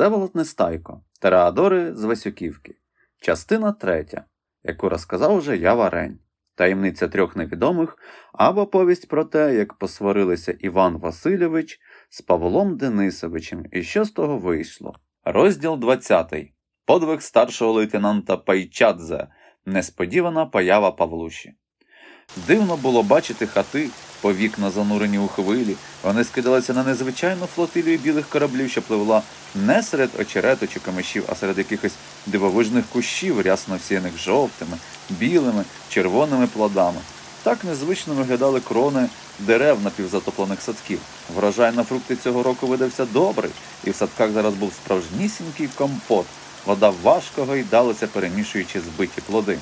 Всеволод Нестайко, Тереадори з Васюківки, частина третя, яку розказав уже я Варень, таємниця трьох невідомих або повість про те, як посварилися Іван Васильович з Павлом Денисовичем, і що з того вийшло. Розділ 20. Подвиг старшого лейтенанта Пайчадзе. Несподівана поява Павлуші. Дивно було бачити хати, по вікна занурені у хвилі. Вони скидалися на незвичайну флотилію білих кораблів, що пливла не серед очерету чи камишів, а серед якихось дивовижних кущів, рясно всіяних жовтими, білими, червоними плодами. Так незвично виглядали крони дерев напівзатоплених садків. Врожай на фрукти цього року видався добрий, і в садках зараз був справжнісінький компот. Вода важко гойдалася, перемішуючи збиті плоди.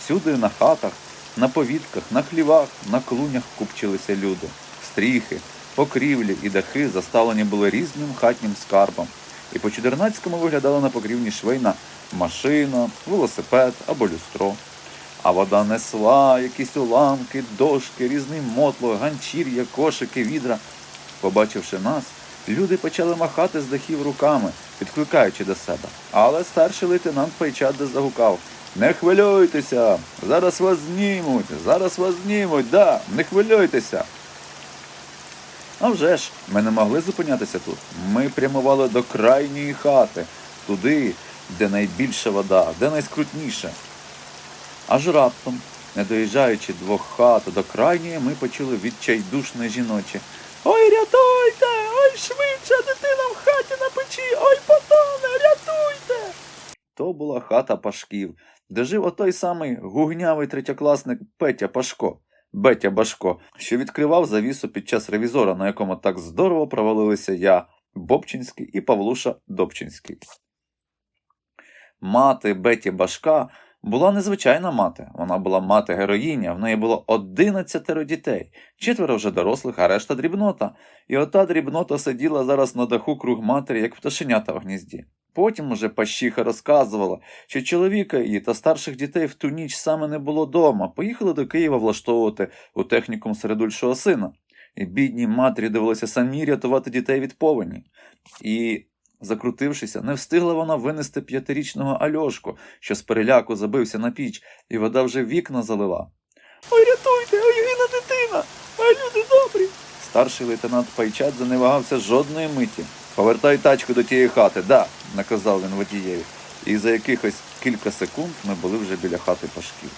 Всюди на хатах, на повітках, на хлівах, на клунях купчилися люди. Стріхи, покрівлі і дахи заставлені були різним хатнім скарбом, і по чудернацькому виглядала на покрівні швейна машина, велосипед або люстро. А вода несла якісь уламки, дошки, різний мотло, ганчір'я, кошики, відра. Побачивши нас, люди почали махати з дахів руками, підкликаючи до себе. Але старший лейтенант Пайчадзе загукав Не хвилюйтеся! Зараз вас знімуть! Зараз вас знімуть! Да, не хвилюйтеся! А вже ж, ми не могли зупинятися тут. Ми прямували до крайньої хати, туди, де найбільша вода, де найскрутніше. Аж раптом, не доїжджаючи двох хат до крайньої, ми почули відчайдушне жіноче. Ой, рятуйте! Ой, швидше, дитина в хаті на печі! Ой, була хата Пашків, де жив отой самий гугнявий третьокласник Петя Пашко, Бетя Башко, що відкривав завісу під час ревізора, на якому так здорово провалилися я, Бобчинський і Павлуша Добчинський. Мати Беті Башка була незвичайна мати. Вона була мати героїня, в неї було одинадцятеро дітей, четверо вже дорослих, а решта дрібнота. І ота дрібнота сиділа зараз на даху круг матері, як пташенята в гнізді. Потім уже пащиха розказувала, що чоловіка її та старших дітей в ту ніч саме не було дома, поїхали до Києва влаштовувати у технікум середульшого сина. І бідній матері довелося самі рятувати дітей від повені. І Закрутившися, не встигла вона винести п'ятирічного Альошку, що з переляку забився на піч, і вода вже вікна залила. Ой, рятуйте, ой, гине дитина! Ой, люди добрі. Старший лейтенант Пайчадзе не вагався жодної миті. Повертай тачку до тієї хати, да, наказав він водієві. І за якихось кілька секунд ми були вже біля хати пашків.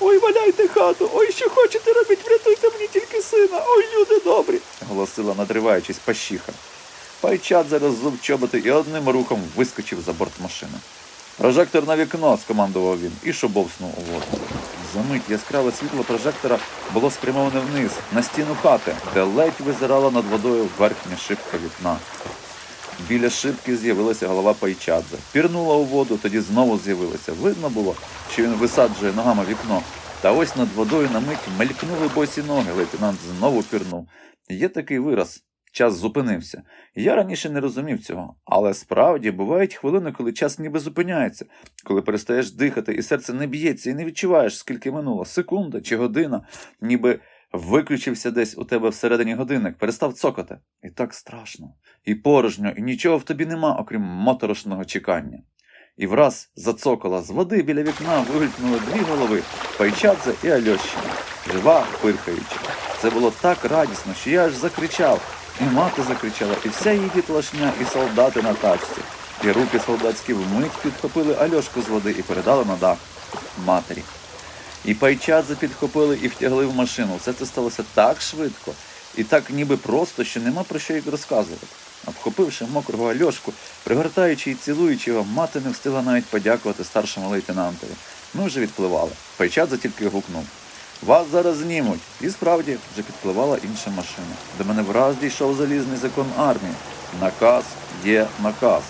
Ой, валяйте хату, ой, що хочете робіть, врятуйте мені тільки сина, ой, люди добрі, голосила, надриваючись пащиха. Пайчадзе роззув чоботи і одним рухом вискочив за борт машини. Прожектор на вікно, скомандував він, і шобовснув у воду. Замить яскраве світло прожектора було спрямоване вниз, на стіну хати, де ледь визирала над водою верхня шибка вікна. Біля шибки з'явилася голова Пайчадзе. Пірнула у воду, тоді знову з'явилася. Видно було, що він висаджує ногами вікно. Та ось над водою на мить мелькнули босі ноги. Лейтенант знову пірнув. Є такий вираз. Час зупинився. Я раніше не розумів цього, але справді бувають хвилини, коли час ніби зупиняється, коли перестаєш дихати, і серце не б'ється, і не відчуваєш, скільки минуло, секунда чи година, ніби виключився десь у тебе всередині годинник, перестав цокати. І так страшно, і порожньо, і нічого в тобі нема, окрім моторошного чекання. І враз зацокала з води біля вікна вигулькнули дві голови Пайчадзе і Альощина, жива, пирхаючи. Це було так радісно, що я аж закричав. І мати закричала, і вся її дітлашня, і солдати на тачці. І руки солдатські вмить підхопили Альошку з води і передали на дах матері. І пайчадзе підхопили і втягли в машину. Все це сталося так швидко і так ніби просто, що нема про що їх розказувати. Обхопивши мокрого Альошку, пригортаючи і цілуючи його, мати не встигла навіть подякувати старшому лейтенантові. Ми вже відпливали. Пайчадзе тільки гукнув. Вас зараз знімуть. І справді вже підпливала інша машина. До мене враз дійшов залізний закон армії. Наказ є наказ.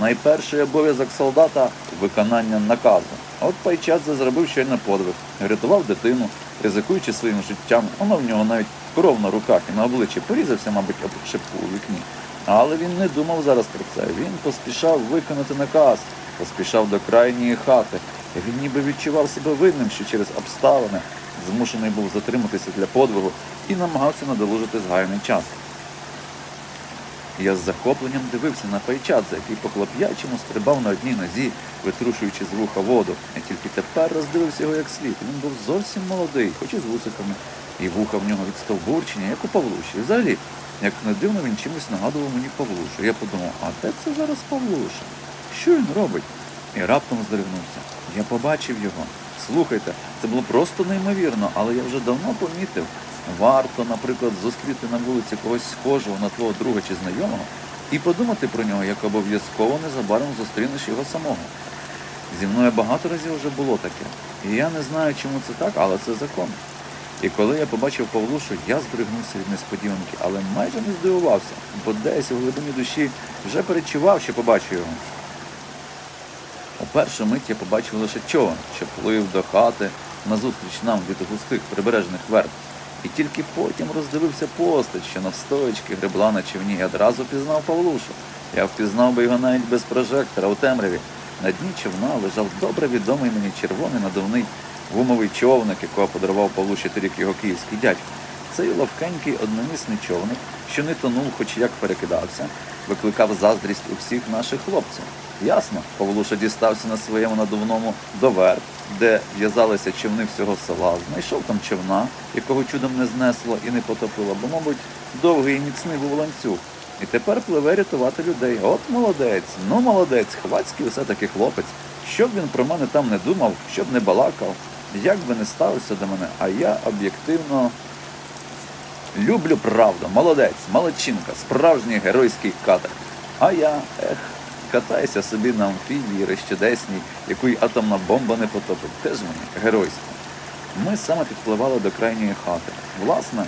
Найперший обов'язок солдата виконання наказу. От Пайчадзе зробив щойно подвиг, рятував дитину, ризикуючи своїм життям. Воно в нього навіть кров на руках і на обличчі порізався, мабуть, об шипку у вікні. Але він не думав зараз про це. Він поспішав виконати наказ, поспішав до крайньої хати. Він ніби відчував себе винним, що через обставини змушений був затриматися для подвигу і намагався надолужити згаяний час. я з захопленням дивився на пайчадзе, який по хлоп'ячому стрибав на одній нозі, витрушуючи з вуха воду. Я тільки тепер роздивився його як слід. Він був зовсім молодий, хоч і з вусиками, і вуха в нього від стовбурчення, як у Павлуші. Взагалі, як не дивно, він чимось нагадував мені Павлушу. Я подумав, а де це зараз Павлуша? Що він робить? І раптом здригнувся. Я побачив його. Слухайте, це було просто неймовірно, але я вже давно помітив. Варто, наприклад, зустріти на вулиці когось схожого на твого друга чи знайомого і подумати про нього, як обов'язково незабаром зустрінеш його самого. Зі мною багато разів вже було таке. І я не знаю, чому це так, але це закон. І коли я побачив Павлушу, я здригнувся від несподіванки, але майже не здивувався, бо десь у глибині душі вже перечував, що побачу його. У першу мить я побачив лише човен, що плив до хати назустріч нам від густих прибережних верб. І тільки потім роздивився постать, що навстоячки гребла на човні, і одразу пізнав Павлушу. Я впізнав би його навіть без прожектора у темряві. На дні човна лежав добре відомий мені червоний надувний гумовий човник, якого подарував Павлуші торік його київський дядько. Цей ловкенький одномісний човник, що не тонув, хоч як перекидався, викликав заздрість у всіх наших хлопців. Ясно, Павлуша дістався на своєму надувному до верб, де в'язалися човни всього села. Знайшов там човна, якого чудом не знесло і не потопило, бо, мабуть, довгий і міцний був ланцюг. І тепер пливе рятувати людей. От молодець, ну молодець, хвацький все-таки хлопець. Що б він про мене там не думав, що б не балакав, як би не ставився до мене, а я об'єктивно люблю правду. Молодець, молодчинка, справжній геройський катер. А я, ех, катаюся собі на амфібії розчудесній, яку й атомна бомба не потопить. Теж мені геройство. Ми саме підпливали до крайньої хати. Власне,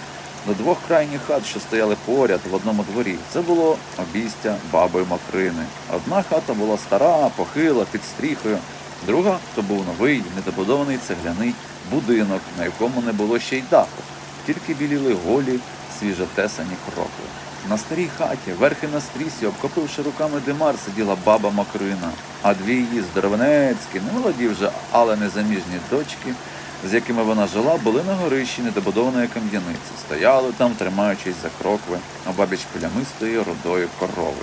до двох крайніх хат, що стояли поряд в одному дворі. Це було обійстя баби Макрини. Одна хата була стара, похила, під стріхою, друга то був новий, недобудований цегляний будинок, на якому не було ще й даху, тільки біліли голі, свіжотесані крокви. На старій хаті, верхи на стрісі, обкопивши руками димар, сиділа баба Макрина, а дві її здоровенецькі, не молоді вже, але незаміжні дочки, з якими вона жила, були на горищі недобудованої кам'яниці, стояли там, тримаючись за крокви, обабіч плямистої рудої корови.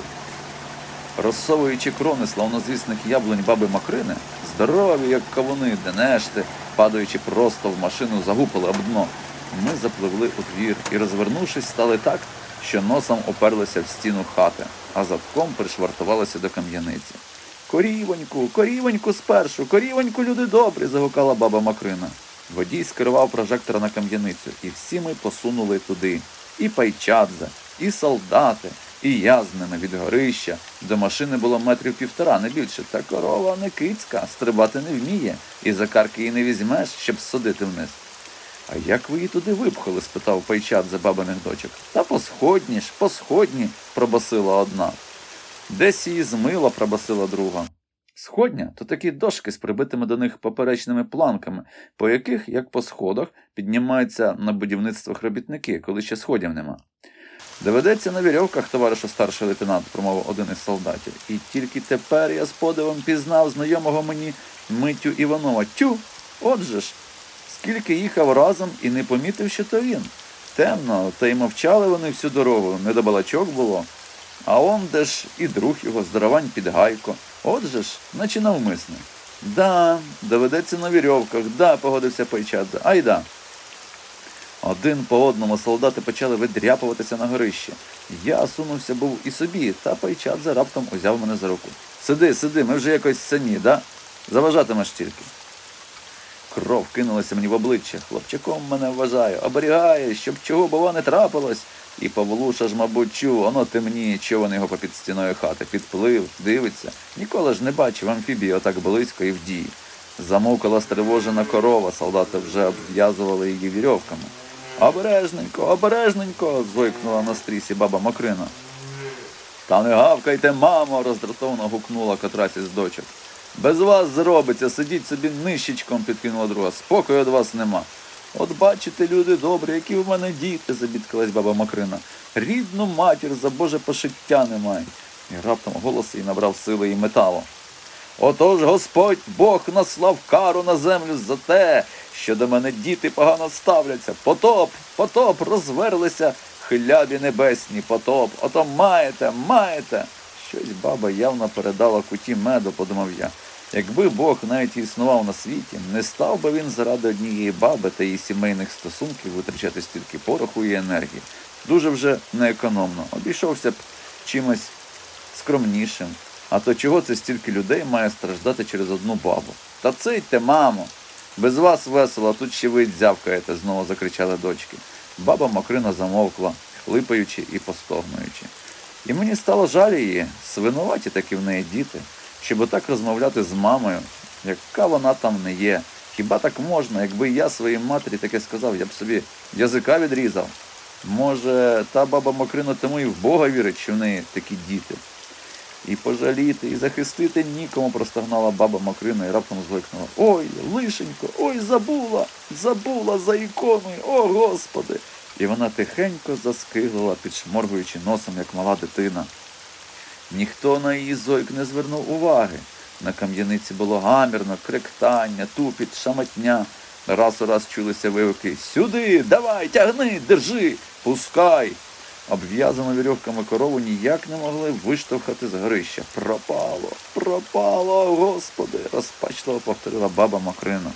Розсовуючи крони славнозвісних яблунь баби Макрини, здорові, як кавуни, денешти, падаючи просто в машину, загупали об дно. Ми запливли у двір і, розвернувшись, стали так, що носом оперлися в стіну хати, а задком пришвартувалися до кам'яниці. Корівоньку, корівоньку спершу, корівоньку, люди добрі, загукала баба Макрина. Водій скерував прожектора на кам'яницю, і всі ми посунули туди. І пайчадзе, і солдати, і я з ними від горища. До машини було метрів півтора, не більше. Та корова не кицька, стрибати не вміє, і за карки її не візьмеш, щоб сходити вниз. А як ви її туди випхали? спитав пайчат за бабиних дочок. Та по сходні ж, по сходні, пробасила одна. Десь її змила, пробасила друга. Сходня то такі дошки з прибитими до них поперечними планками, по яких, як по сходах, піднімаються на будівництвах робітники, коли ще сходів нема. Доведеться на вірьовках, товаришу старший лейтенант, промовив один із солдатів. І тільки тепер я з подивом пізнав знайомого мені Митю Іванова. Тю, отже ж, скільки їхав разом і не помітив, що то він. Темно, та й мовчали вони всю дорогу, не до балачок було. А он де ж і друг його, здоровань під гайко. Отже ж, наче навмисне. Да, доведеться на вірьовках, да, погодився Пайчадзе. Айда. Один по одному солдати почали видряпуватися на горище. Я сунувся був і собі, та Пайчадзе раптом узяв мене за руку. Сиди, сиди, ми вже якось самі, да? Заважатимеш тільки. Кров кинулася мені в обличчя. Хлопчаком мене вважає, оберігає, щоб чого бува не трапилось. І Павлуша ж, мабуть, чув, воно темніє, човен його попід стіною хати. Підплив, дивиться. Ніколи ж не бачив амфібії отак близько і в дії. Замовкала стривожена корова, солдати вже обв'язували її вірьовками. Обережненько, обережненько. зойкнула на стрісі баба Макрина. Та не гавкайте, мамо, роздратовано гукнула котрась із дочок. Без вас зробиться, сидіть собі нищечком, підкинула друга. Спокою від вас нема. От бачите, люди добрі, які в мене діти, забідкалась баба Макрина. Рідну матір за Боже пошиття не мають. І раптом голос її набрав сили і металу. Отож Господь Бог наслав кару на землю за те, що до мене діти погано ставляться. Потоп, потоп, розверлися хлябі небесні, потоп, ото маєте, маєте. Щось баба явно передала куті меду, подумав я. Якби Бог навіть існував на світі, не став би він заради однієї баби та її сімейних стосунків витрачати стільки пороху і енергії. Дуже вже неекономно. Обійшовся б чимось скромнішим. А то чого це стільки людей має страждати через одну бабу? Та цийте, мамо! Без вас весело, тут ще ви дзявкаєте, знову закричали дочки. Баба Макрина замовкла, хлипаючи і постогнуючи. І мені стало жаль її, свинуваті такі в неї діти, щоб отак розмовляти з мамою, яка вона там не є. Хіба так можна, якби я своїй матері таке сказав, я б собі язика відрізав. Може, та баба Макрина тому і в Бога вірить, що в неї такі діти. І пожаліти, і захистити нікому простогнала баба Макрина і раптом звикнула. Ой, лишенько, ой, забула, забула за іконою, о Господи. І вона тихенько заскиглила, підшморгуючи носом, як мала дитина. Ніхто на її зойк не звернув уваги. На кам'яниці було гамірно, кректання, тупіт, шаматня. Раз у раз чулися вивики Сюди, давай, тягни, держи, пускай. Обв'язану вірьовками корову ніяк не могли виштовхати з горища. Пропало, пропало, господи, розпачливо повторила баба Макрина.